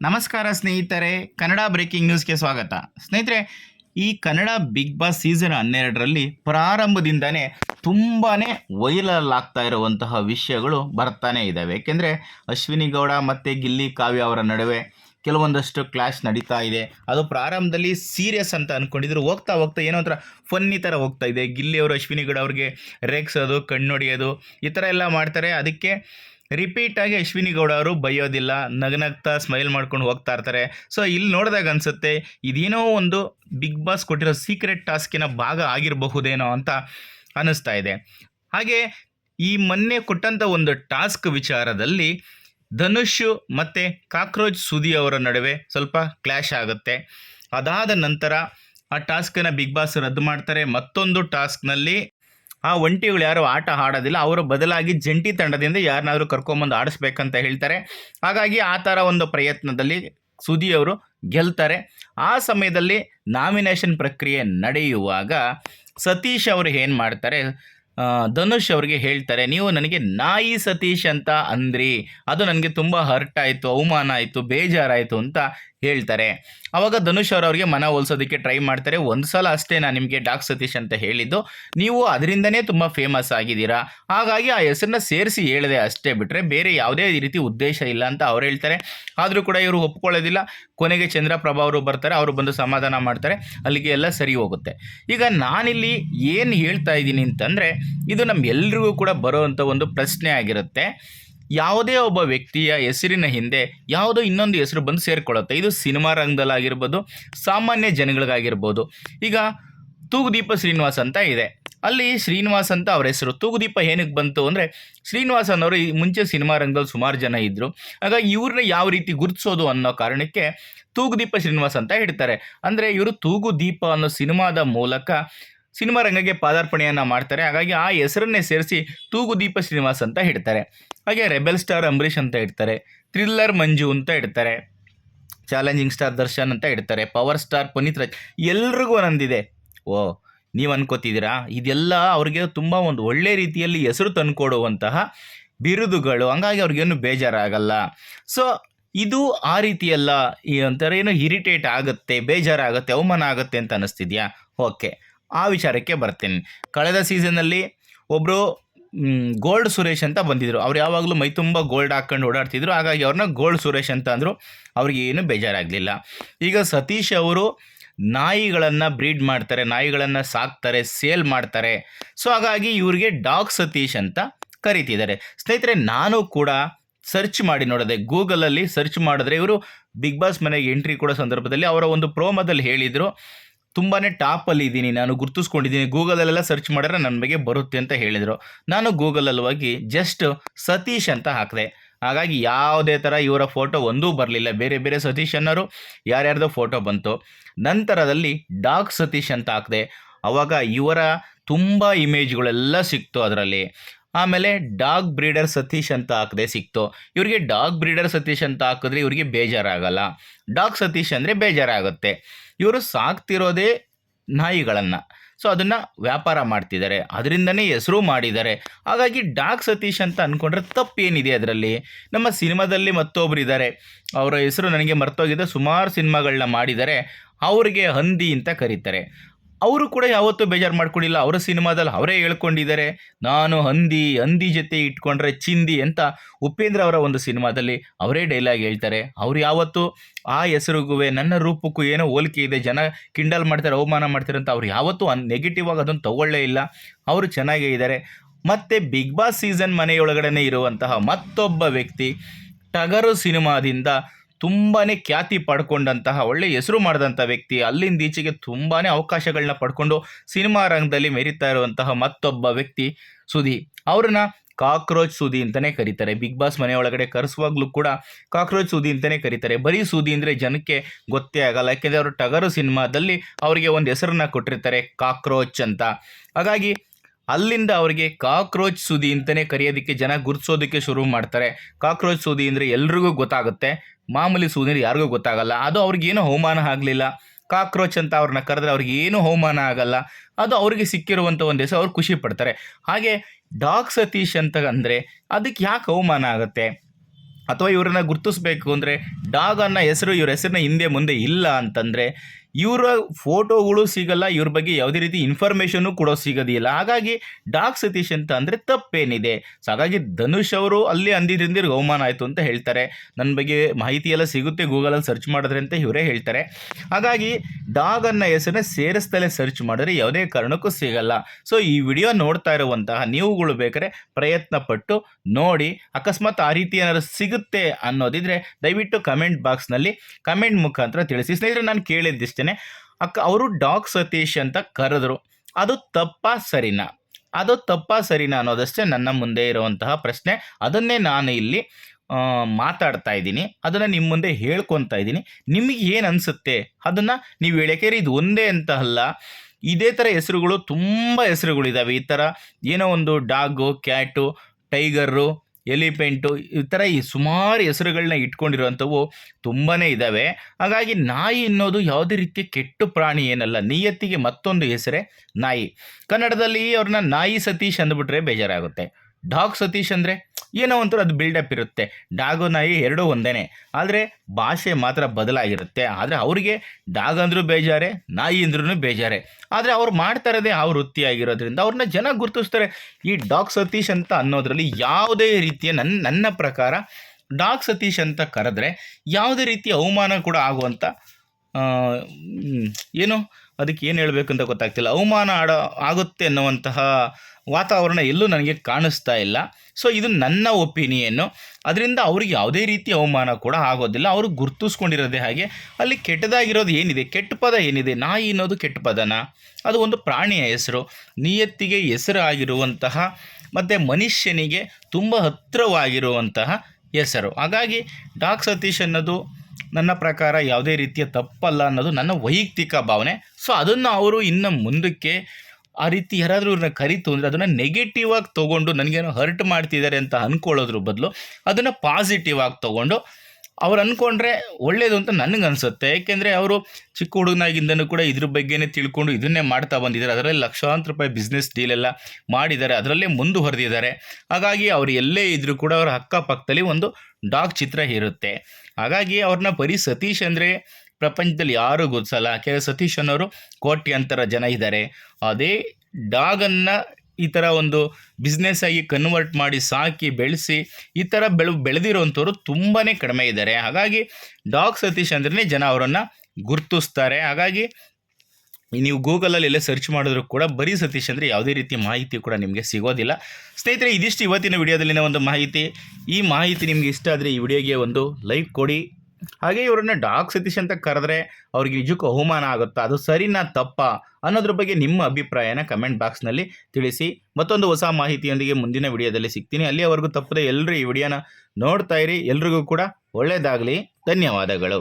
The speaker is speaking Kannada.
ನಮಸ್ಕಾರ ಸ್ನೇಹಿತರೆ, ಕನ್ನಡ ಬ್ರೇಕಿಂಗ್ ನ್ಯೂಸ್ಗೆ ಸ್ವಾಗತ. ಸ್ನೇಹಿತರೆ, ಈ ಕನ್ನಡ ಬಿಗ್ ಬಾಸ್ ಸೀಸನ್ ಹನ್ನೆರಡರಲ್ಲಿ ಪ್ರಾರಂಭದಿಂದನೇ ತುಂಬಾ ವೈರಲ್ ಆಗ್ತಾ ಇರುವಂತಹ ವಿಷಯಗಳು ಬರ್ತಾನೆ ಇದ್ದಾವೆ ಏಕೆಂದರೆ ಅಶ್ವಿನಿ ಗೌಡ ಮತ್ತು ಗಿಲ್ಲಿ ಕಾವ್ಯ ಅವರ ನಡುವೆ ಕೆಲವೊಂದಷ್ಟು ಕ್ಲಾಶ್ ನಡೀತಾ ಇದೆ. ಅದು ಪ್ರಾರಂಭದಲ್ಲಿ ಸೀರಿಯಸ್ ಅಂತ ಅಂದ್ಕೊಂಡಿದ್ರು ಹೋಗ್ತಾ ಹೋಗ್ತಾ ಏನೋ ಒಂಥರ ಫನ್ನಿ ಥರ ಹೋಗ್ತಾ ಇದೆ. ಗಿಲ್ಲಿ ಅವರು, ಅಶ್ವಿನಿ ಗೌಡ ಅವ್ರಿಗೆ ರೇಗ್ಸೋದು, ಕಣ್ಣೊಡಿಯೋದು ಈ ಥರ ಎಲ್ಲ ಮಾಡ್ತಾರೆ. ಅದಕ್ಕೆ ರಿಪೀಟಾಗಿ ಅಶ್ವಿನಿ ಗೌಡ ಅವರು ಬೈಯೋದಿಲ್ಲ ನಗನಗ್ತಾ ಸ್ಮೈಲ್ ಮಾಡ್ಕೊಂಡು ಹೋಗ್ತಾ ಇರ್ತಾರೆ. ಸೊ, ಇಲ್ಲಿ ನೋಡಿದಾಗ ಅನಿಸುತ್ತೆ, ಇದೇನೋ ಒಂದು ಬಿಗ್ ಬಾಸ್ ಕೊಟ್ಟಿರೋ ಸೀಕ್ರೆಟ್ ಟಾಸ್ಕಿನ ಭಾಗ ಆಗಿರಬಹುದೇನೋ ಅಂತ ಅನ್ನಿಸ್ತಾ ಇದೆ. ಹಾಗೆ, ಈ ಮೊನ್ನೆ ಕೊಟ್ಟಂಥ ಒಂದು ಟಾಸ್ಕ್ ವಿಚಾರದಲ್ಲಿ ಧನುಷ್ ಮತ್ತು ಕಾಕ್ರೋಚ್ ಸುದಿ ಅವರ ನಡುವೆ ಸ್ವಲ್ಪ ಕ್ಲ್ಯಾಶ್ ಆಗುತ್ತೆ. ಅದಾದ ನಂತರ ಆ ಟಾಸ್ಕನ್ನು ಬಿಗ್ ಬಾಸ್ ರದ್ದು ಮಾಡ್ತಾರೆ. ಮತ್ತೊಂದು ಟಾಸ್ಕ್ನಲ್ಲಿ ಆ ಒಂಟಿಗಳು ಯಾರು ಆಟ ಆಡೋದಿಲ್ಲ, ಅವರ ಬದಲಾಗಿ ಜಂಟಿ ತಂಡದಿಂದ ಯಾರನ್ನಾದರೂ ಕರ್ಕೊಂಬಂದು ಆಡಿಸ್ಬೇಕಂತ ಹೇಳ್ತಾರೆ. ಹಾಗಾಗಿ ಆ ಥರ ಒಂದು ಪ್ರಯತ್ನದಲ್ಲಿ ಸುದಿ ಅವರು ಗೆಲ್ತಾರೆ. ಆ ಸಮಯದಲ್ಲಿ ನಾಮಿನೇಷನ್ ಪ್ರಕ್ರಿಯೆ ನಡೆಯುವಾಗ ಸತೀಶ್ ಅವರು ಏನು ಮಾಡ್ತಾರೆ ಧನುಷ್ ಅವರಿಗೆ ಹೇಳ್ತಾರೆ, ನೀವು ನನಗೆ ನಾಯಿ ಸತೀಶ್ ಅಂತ ಅಂದ್ರಿ. ಅದು ನನಗೆ ತುಂಬ ಹರ್ಟ್ ಆಯಿತು, ಅವಮಾನ ಆಯಿತು, ಬೇಜಾರಾಯಿತು ಅಂತ ಹೇಳ್ತಾರೆ. ಅವಾಗ ಧನುಷ್ ಅವರು ಅವ್ರಿಗೆ ಮನ ಹೋಲ್ಸೋದಕ್ಕೆ ಟ್ರೈ ಮಾಡ್ತಾರೆ. ಒಂದು ಸಲ ಅಷ್ಟೇ ನಾನು ನಿಮಗೆ ಡಾಕ್ ಸತೀಶ್ ಅಂತ ಹೇಳಿದ್ದು. ನೀವು ಅದರಿಂದನೇ ತುಂಬ ಫೇಮಸ್ ಆಗಿದ್ದೀರಾ. ಹಾಗಾಗಿ ಆ ಹೆಸರನ್ನ ಸೇರಿಸಿ ಹೇಳಿದೆ ಅಷ್ಟೇ ಬಿಟ್ಟರೆ ಬೇರೆ ಯಾವುದೇ ರೀತಿ ಉದ್ದೇಶ ಇಲ್ಲ ಅಂತ ಅವ್ರು ಹೇಳ್ತಾರೆ. ಆದರೂ ಕೂಡ ಇವರು ಒಪ್ಕೊಳ್ಳೋದಿಲ್ಲ. ಕೊನೆಗೆ ಚಂದ್ರಪ್ರಭಾ ಅವರು ಬರ್ತಾರೆ. ಅವರು ಬಂದು ಸಮಾಧಾನ ಮಾಡ್ತಾರೆ. ಅಲ್ಲಿಗೆ ಎಲ್ಲ ಸರಿ ಹೋಗುತ್ತೆ. ಈಗ ನಾನಿಲ್ಲಿ ಏನು ಹೇಳ್ತಾ ಇದ್ದೀನಿ ಅಂತಂದರೆ, ಇದು ನಮ್ಮೆಲ್ಲರಿಗೂ ಕೂಡ ಬರುವಂಥ ಒಂದು ಪ್ರಶ್ನೆ ಆಗಿರುತ್ತೆ. ಯಾವುದೇ ಒಬ್ಬ ವ್ಯಕ್ತಿಯ ಹೆಸರಿನ ಹಿಂದೆ ಯಾವುದೋ ಇನ್ನೊಂದು ಹೆಸರು ಬಂದು ಸೇರಿಕೊಳ್ಳುತ್ತೆ. ಇದು ಸಿನಿಮಾ ರಂಗದಲ್ಲಾಗಿರ್ಬೋದು, ಸಾಮಾನ್ಯ ಜನಗಳಿಗಾಗಿರ್ಬೋದು. ಈಗ ತೂಗುದೀಪ ಶ್ರೀನಿವಾಸ್ ಅಂತ ಇದೆ. ಅಲ್ಲಿ ಶ್ರೀನಿವಾಸ್ ಅಂತ ಅವ್ರ ಹೆಸರು. ತೂಗುದೀಪ ಏನಕ್ಕೆ ಬಂತು ಅಂದರೆ, ಶ್ರೀನಿವಾಸ್ ಅನ್ನೋರು ಈ ಮುಂಚೆ ಸಿನಿಮಾ ರಂಗದಲ್ಲಿ ಸುಮಾರು ಜನ ಇದ್ದರು ಹಾಗಾಗಿ ಇವ್ರನ್ನ ಯಾವ ರೀತಿ ಗುರುತಿಸೋದು ಅನ್ನೋ ಕಾರಣಕ್ಕೆ ತೂಗುದೀಪ ಶ್ರೀನಿವಾಸ್ ಅಂತ ಹೇಳ್ತಾರೆ. ಅಂದರೆ ಇವರು ತೂಗುದೀಪ ಅನ್ನೋ ಸಿನಿಮಾದ ಮೂಲಕ ಸಿನಿಮಾ ರಂಗಕ್ಕೆ ಪಾದಾರ್ಪಣೆಯನ್ನು ಮಾಡ್ತಾರೆ. ಹಾಗಾಗಿ ಆ ಹೆಸರನ್ನೇ ಸೇರಿಸಿ ತೂಗುದೀಪ ಶ್ರೀನಿವಾಸ್ ಅಂತ ಹೇಳ್ತಾರೆ. ಹಾಗೆ ರೆಬೆಲ್ ಸ್ಟಾರ್ ಅಂಬರೀಷ್ ಅಂತ ಇಡ್ತಾರೆ, ಥ್ರಿಲ್ಲರ್ ಮಂಜು ಅಂತ ಇಡ್ತಾರೆ, ಚಾಲೆಂಜಿಂಗ್ ಸ್ಟಾರ್ ದರ್ಶನ್ ಅಂತ ಇಡ್ತಾರೆ, ಪವರ್ ಸ್ಟಾರ್ ಪುನೀತ್ ರಾಜ್, ಎಲ್ರಿಗೂ ಒಂದಿದೆ ಓ, ನೀವು ಅನ್ಕೋತಿದ್ದೀರಾ? ಇದೆಲ್ಲ ಅವ್ರಿಗೆ ತುಂಬ ಒಂದು ಒಳ್ಳೆ ರೀತಿಯಲ್ಲಿ ಹೆಸರು ತಂದುಕೊಡುವಂತಹ ಬಿರುದುಗಳು. ಹಂಗಾಗಿ ಅವ್ರಿಗೇನು ಬೇಜಾರಾಗಲ್ಲ. ಸೊ ಇದು ಆ ರೀತಿಯೆಲ್ಲ ಒಂಥರ ಏನೋ ಇರಿಟೇಟ್ ಆಗುತ್ತೆ, ಬೇಜಾರಾಗುತ್ತೆ, ಅವಮಾನ ಆಗುತ್ತೆ ಅಂತ ಅನ್ನಿಸ್ತಿದ್ಯಾ ಓಕೆ ಆ ವಿಚಾರಕ್ಕೆ ಬರ್ತೀನಿ. ಕಳೆದ ಸೀಸನಲ್ಲಿ ಒಬ್ಬರು ಗೋಲ್ಡ್ ಸುರೇಶ್ ಅಂತ ಬಂದಿದ್ರು. ಅವ್ರು ಯಾವಾಗಲೂ ಮೈ ತುಂಬ ಗೋಲ್ಡ್ ಹಾಕ್ಕೊಂಡು ಓಡಾಡ್ತಿದ್ರು. ಹಾಗಾಗಿ ಅವ್ರನ್ನ ಗೋಲ್ಡ್ ಸುರೇಶ್ ಅಂತ ಅಂದರು. ಅವ್ರಿಗೆ ಏನು ಬೇಜಾರಾಗಲಿಲ್ಲ. ಈಗ ಸತೀಶ್ ಅವರು ನಾಯಿಗಳನ್ನು ಬ್ರೀಡ್ ಮಾಡ್ತಾರೆ, ನಾಯಿಗಳನ್ನು ಸಾಕ್ತಾರೆ, ಸೇಲ್ ಮಾಡ್ತಾರೆ. ಸೊ ಹಾಗಾಗಿ ಇವ್ರಿಗೆ ಡಾಗ್ ಸತೀಶ್ ಅಂತ ಕರಿತಿದ್ದಾರೆ. ಸ್ನೇಹಿತರೆ, ನಾನು ಕೂಡ ಸರ್ಚ್ ಮಾಡಿ ನೋಡಿದೆ. ಗೂಗಲಲ್ಲಿ ಸರ್ಚ್ ಮಾಡಿದ್ರೆ ಇವರು ಬಿಗ್ ಬಾಸ್ ಮನೆಗೆ ಎಂಟ್ರಿ ಕೊಡೋ ಸಂದರ್ಭದಲ್ಲಿ ಅವರ ಒಂದು ಪ್ರೋಮೋದಲ್ಲಿ ಹೇಳಿದರು. ತುಂಬಾ ಟಾಪಲ್ಲಿ ಇದ್ದೀನಿ. ನಾನು ಗುರ್ತಿಸ್ಕೊಂಡಿದ್ದೀನಿ. ಗೂಗಲಲ್ಲೆಲ್ಲ ಸರ್ಚ್ ಮಾಡಿದ್ರೆ ನನ್ನ ಬಗ್ಗೆ ಬರುತ್ತೆ ಅಂತ ಹೇಳಿದರು. ನಾನು ಗೂಗಲಲ್ಲಿ ಹೋಗಿ ಜಸ್ಟ್ ಸತೀಶ್ ಅಂತ ಹಾಕಿದೆ. ಹಾಗಾಗಿ ಯಾವುದೇ ಥರ ಇವರ ಫೋಟೋ ಒಂದೂ ಬರಲಿಲ್ಲ. ಬೇರೆ ಬೇರೆ ಸತೀಶ್ ಅನ್ನೋರು ಯಾರ್ಯಾರ್ದೋ ಫೋಟೋ ಬಂತು. ನಂತರದಲ್ಲಿ ಡಾಕ್ ಸತೀಶ್ ಅಂತ ಹಾಕಿದೆ. ಆವಾಗ ಇವರ ತುಂಬ ಇಮೇಜ್ಗಳೆಲ್ಲ ಸಿಕ್ತು ಅದರಲ್ಲಿ. ಆಮೇಲೆ ಡಾಗ್ ಬ್ರೀಡರ್ ಸತೀಶ್ ಅಂತ ಹಾಕದೆ ಸಿಕ್ತು. ಇವರಿಗೆ ಡಾಗ್ ಬ್ರೀಡರ್ ಸತೀಶ್ ಅಂತ ಹಾಕಿದ್ರೆ ಇವರಿಗೆ ಬೇಜಾರಾಗಲ್ಲ. ಡಾಗ್ ಸತೀಶ್ ಅಂದರೆ ಬೇಜಾರಾಗುತ್ತೆ. ಇವರು ಸಾಕ್ತಿರೋದೇ ನಾಯಿಗಳನ್ನು. ಸೊ ಅದನ್ನು ವ್ಯಾಪಾರ ಮಾಡ್ತಿದ್ದಾರೆ. ಅದರಿಂದನೇ ಹೆಸರು ಮಾಡಿದ್ದಾರೆ. ಹಾಗಾಗಿ ಡಾಕ್ ಸತೀಶ್ ಅಂತ ಅಂದ್ಕೊಂಡ್ರೆ ತಪ್ಪೇನಿದೆ ಅದರಲ್ಲಿ. ನಮ್ಮ ಸಿನಿಮಾದಲ್ಲಿ ಮತ್ತೊಬ್ಬರು ಇದ್ದಾರೆ. ಅವರ ಹೆಸರು ನನಗೆ ಮರ್ತೋಗಿದೆ. ಸುಮಾರು ಸಿನಿಮಾಗಳನ್ನ ಮಾಡಿದ್ದಾರೆ. ಅವರಿಗೆ ಹಂದಿ ಅಂತ ಕರೀತಾರೆ. ಅವರು ಕೂಡ ಯಾವತ್ತೂ ಬೇಜಾರು ಮಾಡ್ಕೊಂಡಿಲ್ಲ. ಅವರ ಸಿನಿಮಾದಲ್ಲಿ ಅವರೇ ಹೇಳ್ಕೊಂಡಿದ್ದಾರೆ, ನಾನು ಹಂದಿ ಹಂದಿ ಜೊತೆ ಇಟ್ಕೊಂಡ್ರೆ ಚಿಂದಿ ಅಂತ ಉಪೇಂದ್ರ ಅವರ ಒಂದು ಸಿನಿಮಾದಲ್ಲಿ ಅವರೇ ಡೈಲಾಗ್ ಹೇಳ್ತಾರೆ. ಅವ್ರು ಯಾವತ್ತು, ಆ ಹೆಸರಿಗೂ ನನ್ನ ರೂಪಕ್ಕೂ ಏನೋ ಹೋಲಿಕೆ ಇದೆ, ಜನ ಕಿಂಡಲ್ ಮಾಡ್ತಾರೆ, ಅವಮಾನ ಮಾಡ್ತಾರೆ ಅಂತ ಅವ್ರು ಯಾವತ್ತೂ ಅನ್ ನೆಗೆಟಿವ್ ಆಗಿ ಅದನ್ನು ತಗೊಳ್ಳೇ ಇಲ್ಲ. ಅವರು ಚೆನ್ನಾಗೇ ಇದ್ದಾರೆ. ಮತ್ತು ಬಿಗ್ ಬಾಸ್ ಸೀಸನ್ ಮನೆಯೊಳಗಡೆ ಇರುವಂತಹ ಮತ್ತೊಬ್ಬ ವ್ಯಕ್ತಿ ಟಗರು ಸಿನಿಮಾದಿಂದ ತುಂಬಾ ಖ್ಯಾತಿ ಪಡ್ಕೊಂಡಂತಹ ಒಳ್ಳೆ ಹೆಸರು ಮಾಡಿದಂಥ ವ್ಯಕ್ತಿ. ಅಲ್ಲಿಂದ ಈಚೆಗೆ ತುಂಬಾ ಅವಕಾಶಗಳನ್ನ ಪಡ್ಕೊಂಡು ಸಿನಿಮಾ ರಂಗದಲ್ಲಿ ಮೆರಿತಾ ಇರುವಂತಹ ಮತ್ತೊಬ್ಬ ವ್ಯಕ್ತಿ ಸುದಿ ಅವ್ರನ್ನ ಕಾಕ್ರೋಚ್ ಸುದಿ ಅಂತಲೇ ಕರೀತಾರೆ. ಬಿಗ್ ಬಾಸ್ ಮನೆಯೊಳಗಡೆ ಕರೆಸುವಾಗಲೂ ಕೂಡ ಕಾಕ್ರೋಚ್ ಸುದಿ ಅಂತಲೇ ಕರೀತಾರೆ. ಬರೀ ಸುದಿ ಅಂದರೆ ಜನಕ್ಕೆ ಗೊತ್ತೇ ಆಗಲ್ಲ. ಯಾಕೆಂದರೆ ಅವರು ಟಗರು ಸಿನಿಮಾದಲ್ಲಿ ಅವರಿಗೆ ಒಂದು ಹೆಸರನ್ನ ಕೊಟ್ಟಿರ್ತಾರೆ ಕಾಕ್ರೋಚ್ ಅಂತ. ಹಾಗಾಗಿ ಅಲ್ಲಿಂದ ಅವರಿಗೆ ಕಾಕ್ರೋಚ್ ಸುದಿ ಅಂತಲೇ ಕರೆಯೋದಕ್ಕೆ ಜನ ಗುರ್ತಿಸೋದಕ್ಕೆ ಶುರು ಮಾಡ್ತಾರೆ. ಕಾಕ್ರೋಚ್ ಸುದಿ ಅಂದರೆ ಎಲ್ರಿಗೂ ಗೊತ್ತಾಗುತ್ತೆ. ಮಾಮೂಲಿ ಸೂದಿ ಅಂದ್ರೆ ಯಾರಿಗೂ ಗೊತ್ತಾಗಲ್ಲ. ಅದು ಅವ್ರಿಗೇನು ಅವಮಾನ ಆಗಲಿಲ್ಲ. ಕಾಕ್ರೋಚ್ ಅಂತ ಅವ್ರನ್ನ ಕರೆದ್ರೆ ಅವ್ರಿಗೆ ಏನು ಅವಮಾನ ಆಗಲ್ಲ. ಅದು ಅವ್ರಿಗೆ ಸಿಕ್ಕಿರುವಂಥ ಒಂದು ಹೆಸರು ಅವ್ರು ಖುಷಿ ಪಡ್ತಾರೆ. ಹಾಗೆ ಡಾಗ್ ಸತೀಶ್ ಅಂತ ಅಂದರೆ ಅದಕ್ಕೆ ಯಾಕೆ ಅವಮಾನ ಆಗುತ್ತೆ? ಅಥವಾ ಇವ್ರನ್ನ ಗುರ್ತಿಸ್ಬೇಕು ಅಂದರೆ ಡಾಗ್ ಅನ್ನೋ ಹೆಸರು, ಇವ್ರ ಹೆಸರಿನ ಹಿಂದೆ ಮುಂದೆ ಇಲ್ಲ ಅಂತಂದರೆ ಇವರ ಫೋಟೋಗಳು ಸಿಗಲ್ಲ, ಇವ್ರ ಬಗ್ಗೆ ಯಾವುದೇ ರೀತಿ ಇನ್ಫಾರ್ಮೇಷನ್ನು ಕೂಡ ಸಿಗೋದಿಲ್ಲ. ಹಾಗಾಗಿ ಡಾಕ್ ಸತೀಶ್ ಅಂತ ಅಂದರೆ ತಪ್ಪೇನಿದೆ. ಸೊ ಹಾಗಾಗಿ ಧನುಷ್ ಅವರು ಅಲ್ಲಿ ಅಂದಿದ್ರಿಂದ ಅವಮಾನ ಆಯಿತು ಅಂತ ಹೇಳ್ತಾರೆ. ನನ್ನ ಬಗ್ಗೆ ಮಾಹಿತಿ ಎಲ್ಲ ಸಿಗುತ್ತೆ ಗೂಗಲಲ್ಲಿ ಸರ್ಚ್ ಮಾಡಿದ್ರೆ ಅಂತ ಇವರೇ ಹೇಳ್ತಾರೆ. ಹಾಗಾಗಿ ಡಾಗ್ ಅನ್ನೋ ಹೆಸರನ್ನ ಸೇರಿಸ್ತಲೇ ಸರ್ಚ್ ಮಾಡಿದ್ರೆ ಯಾವುದೇ ಕಾರಣಕ್ಕೂ ಸಿಗಲ್ಲ. ಸೊ ಈ ವಿಡಿಯೋ ನೋಡ್ತಾ ಇರುವಂತಹ ನೀವುಗಳು ಬೇಕಾದ್ರೆ ಪ್ರಯತ್ನ ಪಟ್ಟು ನೋಡಿ, ಅಕಸ್ಮಾತ್ ಆ ರೀತಿ ಏನಾದ್ರು ಸಿಗುತ್ತೆ ಅನ್ನೋದಿದ್ರೆ ದಯವಿಟ್ಟು ಕಮೆಂಟ್ ಬಾಕ್ಸ್ನಲ್ಲಿ ಕಮೆಂಟ್ ಮುಖಾಂತರ ತಿಳಿಸಿ. ಸ್ನೇಹಿತರೆ, ನಾನು ಕೇಳಿದ್ದಿಷ್ಟೇ ಅಕ್ಕ, ಅವರು ಡಾಗ್ ಸತೀಶ್ ಅಂತ ಕರೆದ್ರು. ಅದು ತಪ್ಪಾ ಸರಿನಾ? ಅದು ತಪ್ಪಾ ಸರಿನಾ ಅನ್ನೋದಷ್ಟೇ ನನ್ನ ಮುಂದೆ ಇರುವಂತಹ ಪ್ರಶ್ನೆ. ಅದನ್ನೇ ನಾನು ಇಲ್ಲಿ ಮಾತಾಡ್ತಾ ಇದ್ದೀನಿ. ಅದನ್ನು ನಿಮ್ಮ ಮುಂದೆ ಹೇಳ್ಕೊತಾ ಇದ್ದೀನಿ. ನಿಮಗೆ ಏನು ಅನಿಸುತ್ತೆ? ಅದನ್ನು ನೀವು ಹೇಳಕ್ಕೆ ಇದು ಒಂದೇ ಅಂತ ಅಲ್ಲ, ಇದೇ ಥರ ಹೆಸರುಗಳು ತುಂಬ ಹೆಸರುಗಳಿದ್ದಾವೆ ಈ ಥರ ಏನೋ ಒಂದು ಡಾಗು, ಕ್ಯಾಟು, ಟೈಗರು ಎಲಿಫೆಂಟು ಈ ಥರ ಈ ಸುಮಾರು ಹೆಸರುಗಳನ್ನ ಇಟ್ಕೊಂಡಿರುವಂಥವು ತುಂಬಾ ಇದ್ದಾವೆ ಹಾಗಾಗಿ ನಾಯಿ ಅನ್ನೋದು ಯಾವುದೇ ರೀತಿಯ ಕೆಟ್ಟು ಪ್ರಾಣಿ ಏನಲ್ಲ, ನಿಯತ್ತಿಗೆ ಮತ್ತೊಂದು ಹೆಸರೇ ನಾಯಿ. ಕನ್ನಡದಲ್ಲಿ ಅವ್ರನ್ನ ನಾಯಿ ಸತೀಶ್ ಅಂದ್ಬಿಟ್ರೆ ಬೇಜಾರಾಗುತ್ತೆ. ಡಾಗ್ ಸತೀಶ್ ಅಂದರೆ ಏನೋ ಒಂಥರ ಅದು ಬಿಲ್ಡಪ್ ಇರುತ್ತೆ. ಡಾಗು ನಾಯಿ ಎರಡೂ ಒಂದೇ ಆದರೆ ಭಾಷೆ ಮಾತ್ರ ಬದಲಾಗಿರುತ್ತೆ. ಆದರೆ ಅವರಿಗೆ ಡಾಗ್ ಅಂದರೂ ಬೇಜಾರೆ, ನಾಯಿ ಅಂದ್ರೂ ಬೇಜಾರೆ. ಆದರೆ ಅವ್ರು ಮಾಡ್ತಾ ಇರೋದೇ ಆ ವೃತ್ತಿ ಆಗಿರೋದ್ರಿಂದ ಅವ್ರನ್ನ ಜನ ಗುರುತಿಸ್ತಾರೆ. ಈ ಡಾಗ್ ಸತೀಶ್ ಅಂತ ಅನ್ನೋದರಲ್ಲಿ ಯಾವುದೇ ರೀತಿಯ ನನ್ನ ನನ್ನ ಪ್ರಕಾರ ಡಾಗ್ ಸತೀಶ್ ಅಂತ ಕರೆದ್ರೆ ಯಾವುದೇ ರೀತಿಯ ಅವಮಾನ ಕೂಡ ಆಗುವಂಥ ಏನು ಅದಕ್ಕೆ ಏನು ಹೇಳಬೇಕು ಅಂತ ಗೊತ್ತಾಗ್ತಿಲ್ಲ. ಅವಮಾನ ಆಡೋ, ಆಗುತ್ತೆ ಅನ್ನುವಂತಹ ವಾತಾವರಣ ಎಲ್ಲೂ ನನಗೆ ಕಾಣಿಸ್ತಾ ಇಲ್ಲ. ಸೊ ಇದು ನನ್ನ ಒಪಿನಿಯನ್ನು ಅದರಿಂದ ಅವ್ರಿಗೆ ಯಾವುದೇ ರೀತಿ ಅವಮಾನ ಕೂಡ ಆಗೋದಿಲ್ಲ. ಅವರು ಗುರ್ತಿಸ್ಕೊಂಡಿರೋದೇ ಹಾಗೆ. ಅಲ್ಲಿ ಕೆಟ್ಟದಾಗಿರೋದು ಏನಿದೆ? ಕೆಟ್ಟ ಪದ ಏನಿದೆ? ನಾಯಿ ಅನ್ನೋದು ಕೆಟ್ಟ ಪದನ? ಅದು ಒಂದು ಪ್ರಾಣಿಯ ಹೆಸರು. ನಿಯತ್ತಿಗೆ ಹೆಸರು ಆಗಿರುವಂತಹ ಮತ್ತು ಮನುಷ್ಯನಿಗೆ ತುಂಬ ಹತ್ತಿರವಾಗಿರುವಂತಹ ಹೆಸರು. ಹಾಗಾಗಿ ಡಾಕ್ ಸತೀಶ್ ಅನ್ನೋದು ನನ್ನ ಪ್ರಕಾರ ಯಾವುದೇ ರೀತಿಯ ತಪ್ಪಲ್ಲ ಅನ್ನೋದು ನನ್ನ ವೈಯಕ್ತಿಕ ಭಾವನೆ. ಸೊ ಅದನ್ನು ಅವರು ಇನ್ನು ಮುಂದಕ್ಕೆ ಆ ರೀತಿ ಯಾರಾದರೂ ಇವ್ರನ್ನ ಕರಿತು ಅಂದರೆ ಅದನ್ನು ನೆಗೆಟಿವ್ ಆಗಿ ತೊಗೊಂಡು ನನಗೇನೋ ಹರ್ಟ್ ಮಾಡ್ತಿದ್ದಾರೆ ಅಂತ ಅಂದ್ಕೊಳ್ಳೋದ್ರ ಬದಲು ಅದನ್ನು ಪಾಸಿಟಿವ್ ಆಗಿ ತೊಗೊಂಡು ಅವ್ರು ಅಂದ್ಕೊಂಡ್ರೆ ಒಳ್ಳೆಯದು ಅಂತ ನನಗೆ ಅನಿಸುತ್ತೆ. ಏಕೆಂದರೆ ಅವರು ಚಿಕ್ಕ ಹುಡುಗನಾಗಿಂದನೂ ಕೂಡ ಇದ್ರ ಬಗ್ಗೆನೇ ತಿಳ್ಕೊಂಡು ಇದನ್ನೇ ಮಾಡ್ತಾ ಬಂದಿದ್ದಾರೆ ಅದರಲ್ಲಿ ಲಕ್ಷಾಂತರ ರೂಪಾಯಿ ಬಿಸ್ನೆಸ್ ಡೀಲೆಲ್ಲ ಮಾಡಿದ್ದಾರೆ ಅದರಲ್ಲೇ ಮುಂದುವರೆದಿದ್ದಾರೆ. ಹಾಗಾಗಿ ಅವರು ಎಲ್ಲೇ ಇದ್ದರೂ ಕೂಡ ಅವರ ಅಕ್ಕಪಕ್ಕದಲ್ಲಿ ಒಂದು ಡಾಗ್ ಚಿತ್ರ ಇರುತ್ತೆ. ಹಾಗಾಗಿ ಅವ್ರನ್ನ ಬರೀ ಸತೀಶ್ ಅಂದರೆ ಪ್ರಪಂಚದಲ್ಲಿ ಯಾರೂ ಗೊತ್ತಲ್ಲ. ಯಾಕೆಂದರೆ ಸತೀಶ್ ಅನ್ನೋರು ಕೋಟ್ಯಂತರ ಜನ ಇದ್ದಾರೆ. ಅದೇ ಡಾಗನ್ನು ಈ ಥರ ಒಂದು ಬಿಸ್ನೆಸ್ ಆಗಿ ಕನ್ವರ್ಟ್ ಮಾಡಿ ಸಾಕಿ ಬೆಳೆಸಿ ಈ ಥರ ಬೆಳೆ ಬೆಳೆದಿರೋವಂಥವ್ರು ತುಂಬಾ ಕಡಿಮೆ ಇದ್ದಾರೆ. ಹಾಗಾಗಿ ಡಾಗ್ ಸತೀಶ್ ಅಂದ್ರೇ ಜನ ಅವರನ್ನು ಗುರ್ತಿಸ್ತಾರೆ. ಹಾಗಾಗಿ ನೀವು ಗೂಗಲಲ್ಲಿ ಎಲ್ಲ ಸರ್ಚ್ ಮಾಡಿದ್ರು ಕೂಡ ಬರೀ ಸತೀಶ್ ಅಂದರೆ ಯಾವುದೇ ರೀತಿ ಮಾಹಿತಿ ಕೂಡ ನಿಮಗೆ ಸಿಗೋದಿಲ್ಲ. ಸ್ನೇಹಿತರೆ, ಇದಿಷ್ಟು ಇವತ್ತಿನ ವಿಡಿಯೋದಲ್ಲಿನ ಒಂದು ಮಾಹಿತಿ. ಈ ಮಾಹಿತಿ ನಿಮಗೆ ಇಷ್ಟ ಆದರೆ ಈ ವಿಡಿಯೋಗೆ ಒಂದು ಲೈಕ್ ಕೊಡಿ. ಹಾಗೆ ಇವರನ್ನ ಡಾಕ್ ಸತೀಶ್ ಅಂತ ಕರೆದ್ರೆ ಅವ್ರಿಗೆ ನಿಜಕ್ಕೂ ಅವಮಾನ ಆಗುತ್ತಾ? ಅದು ಸರಿನಾ ತಪ್ಪಾ? ಅನ್ನೋದ್ರ ಬಗ್ಗೆ ನಿಮ್ಮ ಅಭಿಪ್ರಾಯನ ಕಮೆಂಟ್ ಬಾಕ್ಸ್ನಲ್ಲಿ ತಿಳಿಸಿ. ಮತ್ತೊಂದು ಹೊಸ ಮಾಹಿತಿಯೊಂದಿಗೆ ಮುಂದಿನ ವಿಡಿಯೋದಲ್ಲಿ ಸಿಗ್ತೀನಿ. ಅಲ್ಲಿಯವರೆಗೂ ತಪ್ಪದೆ ಎಲ್ಲರೂ ಈ ವಿಡಿಯೋನ ನೋಡ್ತಾ ಇರಿ. ಎಲ್ರಿಗೂ ಕೂಡ ಒಳ್ಳೆಯದಾಗಲಿ ಧನ್ಯವಾದಗಳು.